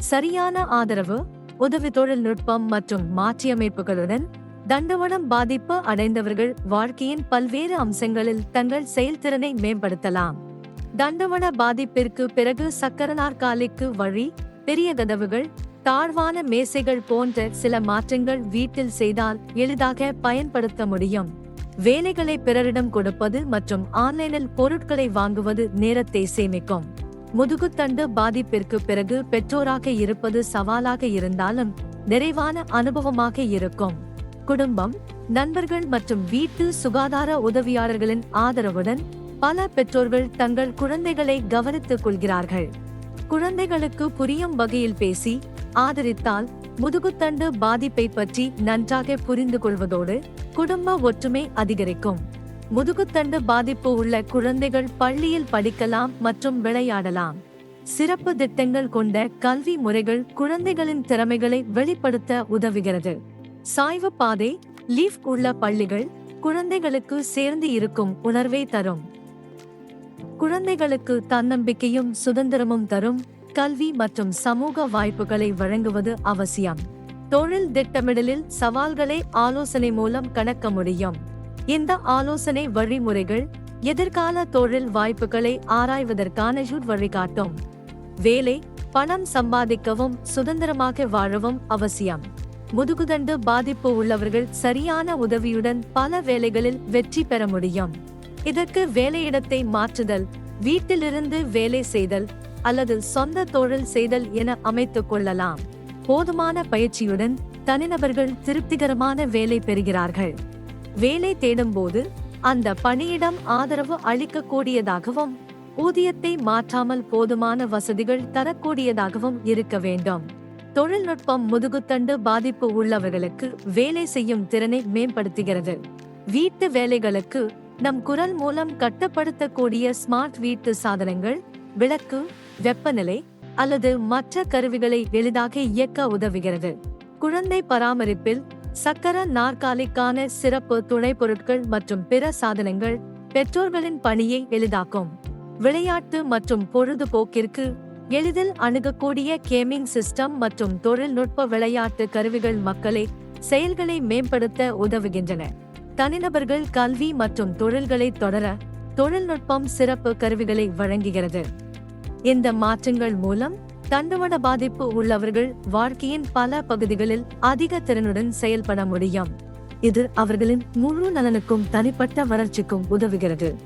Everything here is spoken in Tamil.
சரியான ஆதரவு உதவி தொழில்நுட்பம் மற்றும் மாற்றியமைப்புகளுடன் தண்டவனம் பாதிப்பு அடைந்தவர்கள் வாழ்க்கையின் பல்வேறு அம்சங்களில் தங்கள் செயல்திறனை மேம்படுத்தலாம். தண்டவன பாதிப்பிற்கு பிறகு சக்கரநாற்காலிக்கு வழி பெரிய கதவுகள் தாழ்வான மேசைகள் போன்ற சில மாற்றங்கள் வீட்டில் செய்தால் எளிதாக பயன்படுத்த முடியும். வேலைகளை பிறரிடம் கொடுப்பது மற்றும் ஆன்லைனில் பொருட்களை வாங்குவது நேரத்தை சேமிக்கும். முதுகுத்தண்டு பாதிப்பிற்கு பிறகு பெற்றோராக இருப்பது சவாலாக இருந்தாலும் நிறைவான அனுபவமாக இருக்கும். குடும்பம் நண்பர்கள் மற்றும் வீட்டு சுகாதார உதவியாளர்களின் ஆதரவுடன் பல பெற்றோர்கள் தங்கள் குழந்தைகளை கவனித்துக் கொள்கிறார்கள். குழந்தைகளுக்கு புரியும் வகையில் பேசி ஆதரித்தால் முதுகுத்தண்டு பாதிப்பை பற்றி நன்றாக புரிந்து கொள்வதோடு குடும்ப ஒற்றுமை அதிகரிக்கும். முதுகுத்தண்டு பாதிப்பு உள்ள குழந்தைகள் பள்ளியில் படிக்கலாம் மற்றும் விளையாடலாம். சிறப்பு திட்டங்கள் கொண்ட கல்வி முறைகள் குழந்தைகளின் திறமைகளை வெளிப்படுத்த உதவுகிறது. சாய்வு பாதை லீஃப் உள்ள பள்ளிகள் குழந்தைகளுக்கு சேர்ந்து இருக்கும் உணர்வை தரும். குழந்தைகளுக்கு தன்னம்பிக்கையும் சுதந்திரமும் தரும் கல்வி மற்றும் சமூக வாய்ப்புகளை வழங்குவது அவசியம். தொழில் திட்டமிடலில் சவால்களை ஆலோசனை மூலம் கடக்க முடியும். இந்த ஆலோசனை வழிமுறைகள் எதிர்கால தொழில் வாய்ப்புகளை ஆராய்வதற்கான யூட் வழிகாட்டும். வேலை பணம் சம்பாதிக்கவும் சுதந்திரமாக வாழவும் அவசியம். முதுகுதண்டு பாதிப்பு உள்ளவர்கள் சரியான உதவியுடன் பல வேலைகளில் வெற்றி பெற முடியும். இதற்கு வேலையிடத்தை மாற்றுதல் வீட்டிலிருந்து வேலை செய்தல் அல்லது சொந்த தொழில் செய்தல் என அமைத்துக் கொள்ளலாம். போதுமான பயிற்சியுடன் தனிநபர்கள் திருப்திகரமான வேலை பெறுகிறார்கள். வேலை தேடும்போது அந்த பணியிடம் ஆதரவு அளிக்கக்கூடியதாகவும் ஊதியத்தை மாற்றாமல் போதுமான வசதிகள் தரக்கூடியதாகவும் இருக்க வேண்டும். தொழில்நுட்பம் முதுகுத்தண்டு பாதிப்பு உள்ளவர்களுக்கு வேலை செய்யும் திறனை மேம்படுத்துகிறது. வீட்டு வேலைகளுக்கு நம் குரல் மூலம் கட்டுப்படுத்தக்கூடிய ஸ்மார்ட் வீட்டு சாதனங்கள் விளக்கு வெப்பநிலை அல்லது மற்ற கருவிகளை எளிதாக இயக்க உதவுகிறது. குழந்தை பராமரிப்பில் சக்கர நாற்காலிக்கான சிறப்பு துணை பொருட்கள் மற்றும் பிற சாதனங்கள் பெற்றோர்களின் பணியை எளிதாக்கும். விளையாட்டு மற்றும் பொழுதுபோக்கிற்கு எளிதில் அணுகக்கூடிய கேமிங் சிஸ்டம் மற்றும் தொழில்நுட்ப விளையாட்டு கருவிகள் மக்களை செயல்களை மேம்படுத்த உதவுகின்றன. தனிநபர்கள் கல்வி மற்றும் தொழில்களை தொடர தொழில்நுட்பம் சிறப்பு கருவிகளை வழங்குகிறது. இந்த மாற்றங்கள் மூலம் தண்டுவட பாதிப்பு உள்ளவர்கள் வாழ்க்கையின் பல பகுதிகளில் அதிக திறனுடன் செயல்பட முடியும். இது அவர்களின் முழு நலனுக்கும் தனிப்பட்ட வளர்ச்சிக்கும் உதவுகிறது.